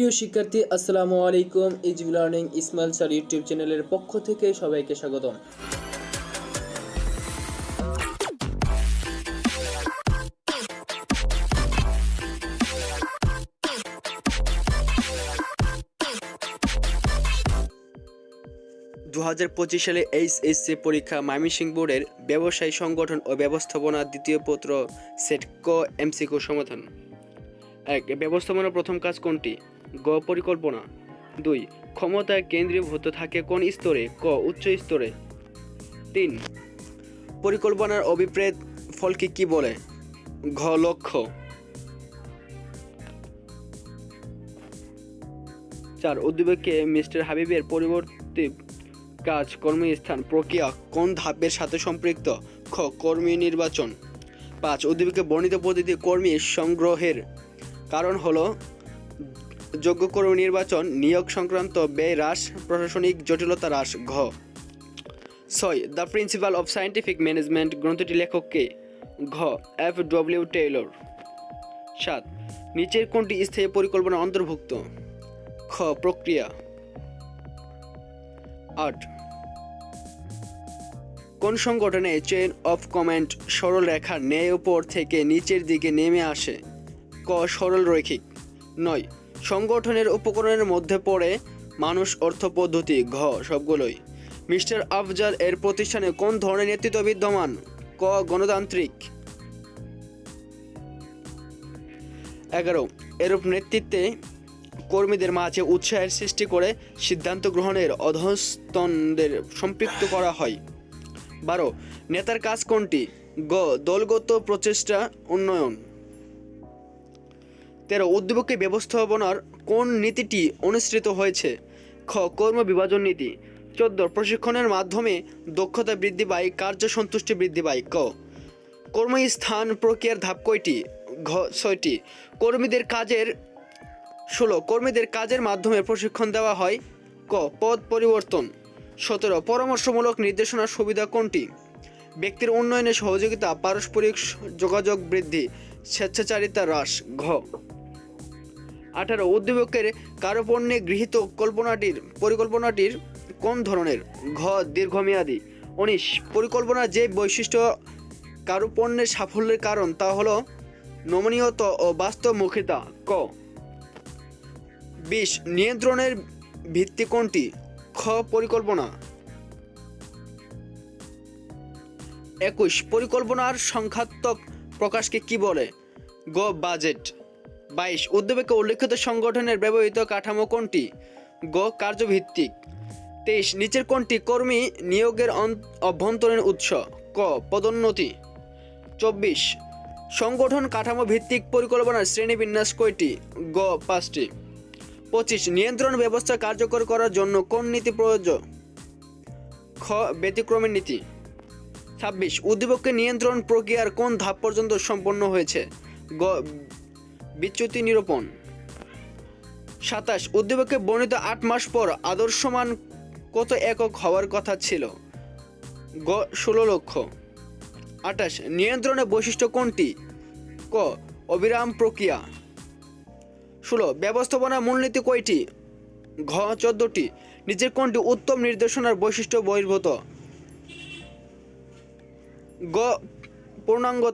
প্রিয় শিক্ষার্থী, আসসালামু আলাইকুম। EGB learning Ismail sir YouTube চ্যানেলের পক্ষ থেকে সবাইকে স্বাগতম। দু হাজার পঁচিশ সালে এইচএসসি পরীক্ষা ময়মনসিংহ বোর্ডের ব্যবসায়ী সংগঠন ও ব্যবস্থাপনা দ্বিতীয় পত্র সেট ক এমসিকিউ সমাধান। এক, ব্যবস্থাপনার প্রথম কাজ কোনটি? গ পরিকল্পনা। দুই ক্ষমতায় কেন্দ্রীভূত থাকে কোন স্তরে? ক, উচ্চ স্তরে। তিন, পরিকল্পনার অভিপ্রেত ফলকে কি বলে? ঘ, লক্ষ্য। চার, উদ্যোগকে মিস্টার হাবিবের পরিবর্তে কাজ, কর্মস্থান, প্রক্রিয়া কোন ধাপের সাথে সম্পৃক্ত? খ, কর্মী নির্বাচন। পাঁচ, উদ্যোগকে বর্ণিত পদ্ধতি কর্মী সংগ্রহের কারণ হলো যোগ্য কর্মী নির্বাচন, নিয়োগ সংক্রান্ত ব্যয় হ্রাস প্রশাসনিক জটিলতা হ্রাস, ঘ। ছয়, the principle of scientific management গ্রন্থটি লেখককে ঘ, এফ ডব্লিউ টেইলর। সাত, নিচের কোনটি স্থায়ী পরিকল্পনা অন্তর্ভুক্ত? খ, প্রক্রিয়া। আট, কোন সংগঠনে চেইন অফ কমান্ড সরল রেখার ন্যায় উপর থেকে নিচের দিকে নেমে আসে? ক, সরল রৈখিক। নয় সংগঠনের উপকরণের মধ্যে পড়ে মানুষ, অর্থ, পদ্ধতি, ঘ, সবগুলোই। মিস্টার আফজাল এর প্রতিষ্ঠানে কোন ধরনের নেতৃত্ব বিদ্যমান? ক, গণতান্ত্রিক। এগারো, এরূপ নেতৃত্বে কর্মীদের মাঝে উৎসাহের সৃষ্টি করে সিদ্ধান্ত গ্রহণের অধস্তনদের সম্পৃক্ত করা হয়। বারো, নেতার কাজ কোনটি? গ, দলগত প্রচেষ্টা, উন্নয়ন। তেরো, উদ্যোগকে ব্যবস্থাপনার কোন নীতিটি অনুসৃত হয়েছে? খ, কর্ম বিভাজন নীতি। চোদ্দ, প্রশিক্ষণের মাধ্যমে দক্ষতা বৃদ্ধি পায়, কার্য সন্তুষ্টি বৃদ্ধি পায়। ক, কর্মস্থান প্রক্রিয়ার ধাপ কয়টি? ঘ, ছয়টি। কর্মীদের কাজের, ষোলো, কর্মীদের কাজের মাধ্যমে প্রশিক্ষণ দেওয়া হয়। ক, পদ পরিবর্তন। সতেরো, পরামর্শমূলক নির্দেশনার সুবিধা কোনটি? ব্যক্তির উন্নয়নে সহযোগিতা, পারস্পরিক যোগাযোগ বৃদ্ধি স্বেচ্ছাচারিতা হ্রাস। ঘ আঠারো উদ্যোগের কারোপণ্যে গৃহীত কল্পনাটির পরিকল্পনাটির কোন ধরনের? ঘ, দীর্ঘমেয়াদী। উনিশ, পরিকল্পনার যে বৈশিষ্ট্য কারুপণ্যের সাফল্যের কারণ তা হল নমনীয়ত ও বাস্তবমুখিতা। ক, বিশ, নিয়ন্ত্রণের ভিত্তি কোনটি? খ, পরিকল্পনা। একুশ, পরিকল্পনার সংখ্যাত্মক প্রকাশকে কি বলে? গ, বাজেট। বাইশ উদ্যোগে উল্লেখিত সংগঠনের ব্যবহৃত কাঠামো কোনটি? গ, কার্যভিত্তিক। তেইশ, নিচের কোনটি কর্মী নিয়োগের অভ্যন্তরীণ উৎস? ক, পদোন্নতি। চব্বিশ, সংগঠন কাঠামো ভিত্তিক পরিকল্পনার শ্রেণীবিন্যাস কয়টি? গ, পাঁচটি। পঁচিশ, নিয়ন্ত্রণ ব্যবস্থা কার্যকর করার জন্য কোন নীতি প্রয়োজ্য? খ ব্যতিক্রমের নীতি। ছাব্বিশ উদ্দীপককে নিয়ন্ত্রণ প্রক্রিয়ার কোন ধাপ পর্যন্ত সম্পন্ন হয়েছে? গ বিচ্যুতি নিরূপণ। সাতাশ, উদ্দীপকে বর্ণিত আট মাস পর আদর্শমান কত একক হওয়ার কথা ছিল? গ, ষোলো লক্ষ। আঠাশ, নিয়ন্ত্রণের বৈশিষ্ট্য কোনটি? ক, অবিরাম প্রক্রিয়া। ষোলো, ব্যবস্থাপনা মূলনীতি কয়টি? ঘ, চোদ্দটি। নিচের কোনটি উত্তম নির্দেশনার বৈশিষ্ট্য বহির্ভূত? গ, পূর্ণাঙ্গ